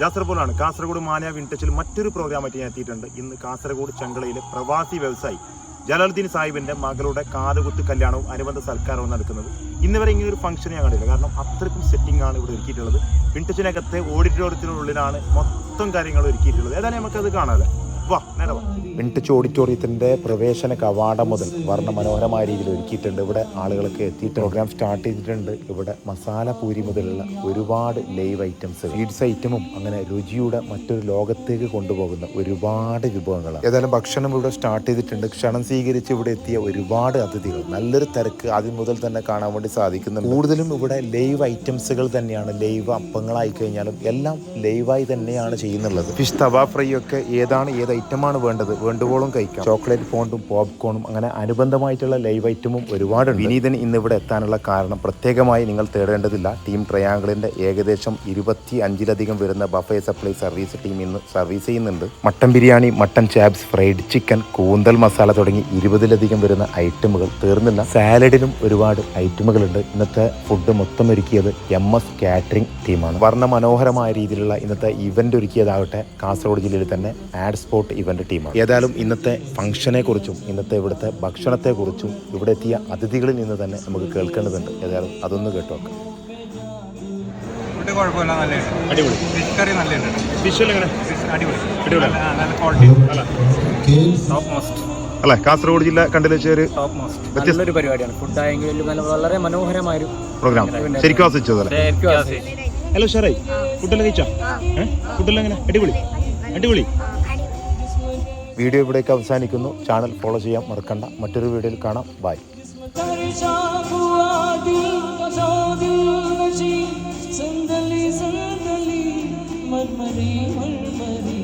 ജാസർ പോലാണ് കാസർഗോഡ് മാനിയ വിൻടച്ചിൽ മറ്റൊരു പ്രോഗ്രാമായിട്ട് ഞാൻ എത്തിയിട്ടുണ്ട്. ഇന്ന് കാസർഗോഡ് ചെങ്കളയിലെ പ്രവാസി വ്യവസായി ജലാലുദ്ദീൻ സാഹിബിന്റെ മകളുടെ കാതുകുത്ത് കല്യാണവും അനുബന്ധ സൽക്കാരവും നടക്കുന്നത്. ഇന്നുവരെ ഇങ്ങനെ ഒരു ഫംഗ്ഷൻ ഞാൻ കണ്ടില്ല കാരണം അത്രയ്ക്കും സെറ്റിംഗ് ആണ് ഇവിടെ ഒരുക്കിയിട്ടുള്ളത്. വിൻടച്ചിനകത്തെ ഓഡിറ്റോറിയത്തിനുള്ളിലാണ് മൊത്തം കാര്യങ്ങൾ ഒരുക്കിയിട്ടുള്ളത്. ഏതായാലും നമുക്കത് കാണാമല്ലേ വാ ഓഡിറ്റോറിയത്തിന്റെ പ്രവേശന കവാടം മുതൽ വർണ മനോഹരമായ രീതിയിൽ ഒരുക്കിയിട്ടുണ്ട്. ഇവിടെ ആളുകളൊക്കെ എത്തി പ്രോഗ്രാം സ്റ്റാർട്ട് ചെയ്തിട്ടുണ്ട്. ഇവിടെ മസാല പൂരി മുതലുള്ള ഒരുപാട് ലൈവ് ഐറ്റംസ് സ്വീറ്റ്സ് ഐറ്റമും അങ്ങനെ രുചിയുടെ മറ്റൊരു ലോകത്തേക്ക് കൊണ്ടുപോകുന്ന ഒരുപാട് വിഭവങ്ങളാണ്. ഏതായാലും ഭക്ഷണം ഇവിടെ സ്റ്റാർട്ട് ചെയ്തിട്ടുണ്ട്. ക്ഷണം സ്വീകരിച്ച് ഇവിടെ എത്തിയ ഒരുപാട് അതിഥികൾ. നല്ലൊരു തിരക്ക് ആദ്യം മുതൽ തന്നെ കാണാൻ വേണ്ടി സാധിക്കുന്നുണ്ട്. കൂടുതലും ഇവിടെ ലൈവ് ഐറ്റംസുകൾ തന്നെയാണ്. ലൈവ് അപ്പങ്ങളായി കഴിഞ്ഞാലും എല്ലാം ലൈവായി തന്നെയാണ് ചെയ്യുന്നുള്ളത്. ഫിഷ് തവ ഫ്രൈ ഒക്കെ ഏതാണ് ഏത് ഐറ്റമാണ് വേണ്ടത്. വേണ്ടുവോളം കഴിക്കാം. ചോക്ലേറ്റ് ഫോണ്ടും പോപ്കോണും അങ്ങനെ അനുബന്ധമായിട്ടുള്ള ലൈവ് ഐറ്റമും ഒരുപാട് വിനീതൻ ഇന്ന് ഇവിടെ എത്താനുള്ള കാരണം പ്രത്യേകമായി നിങ്ങൾ തേടേണ്ടതില്ല. ടീം ട്രയാങ്കിളിന്റെ ഏകദേശം ഇരുപത്തി അഞ്ചിലധികം വരുന്ന ബഫേ സപ്ലൈ സർവീസ് ടീം ഇന്ന് സർവീസ് ചെയ്യുന്നുണ്ട്. Mutton biryani mutton chops fried chicken കൂന്തൽ മസാല തുടങ്ങി ഇരുപതിലധികം വരുന്ന ഐറ്റമുകൾ തീർന്നില്ല. സാലഡിനും ഒരുപാട് ഐറ്റമുകളുണ്ട്. ഇന്നത്തെ ഫുഡ് മൊത്തം ഒരുക്കിയത് എം എസ് കാറ്ററിംഗ് ടീമാണ്. വർണ മനോഹരമായ രീതിയിലുള്ള ഇന്നത്തെ ഇവന്റ് ഒരുക്കിയതാകട്ടെ കാസർഗോഡ് ജില്ലയിൽ തന്നെ. ആഡ് സ്പോട്ട് ഇവന്റ് ടീമാണ്. ഏതായാലും ഇന്നത്തെ ഫംഗ്ഷനെ കുറിച്ചും ഇന്നത്തെ ഇവിടുത്തെ ഭക്ഷണത്തെ കുറിച്ചും ഇവിടെ എത്തിയ അതിഥികളിൽ നിന്ന് തന്നെ നമുക്ക് കേൾക്കേണ്ടതുണ്ട്. ഏതായാലും അതൊന്ന് കുഴപ്പമില്ല നല്ലതാണ് അടിപൊളി. ഫിഷ് കറി അടിപൊളി. അടിപൊളി. നല്ല നല്ല ക്വാളിറ്റി ടോപ്പ് മോസ്റ്റ് അല്ലെ കാസർഗോഡ് ജില്ല മോസ്റ്റ് നല്ലൊരു പരിപാടിയാണ്. ഫുഡ് ആയെങ്കിലും വളരെ മനോഹരമായൊരു പ്രോഗ്രാം ശരിക്കും ആസ്വദിച്ചതല്ലേ ഹലോ ഷറായി ഫുഡെല്ലാം കഴിച്ചാ? ഫുഡെല്ലാം എങ്ങനെ? അടിപൊളി. അടിപൊളി. വീഡിയോ ഇവിടേക്ക് അവസാനിക്കുന്നു. ചാനൽ ഫോളോ ചെയ്യാൻ മറക്കണ്ട. മറ്റൊരു വീഡിയോയിൽ കാണാം. ബൈ. മർമരി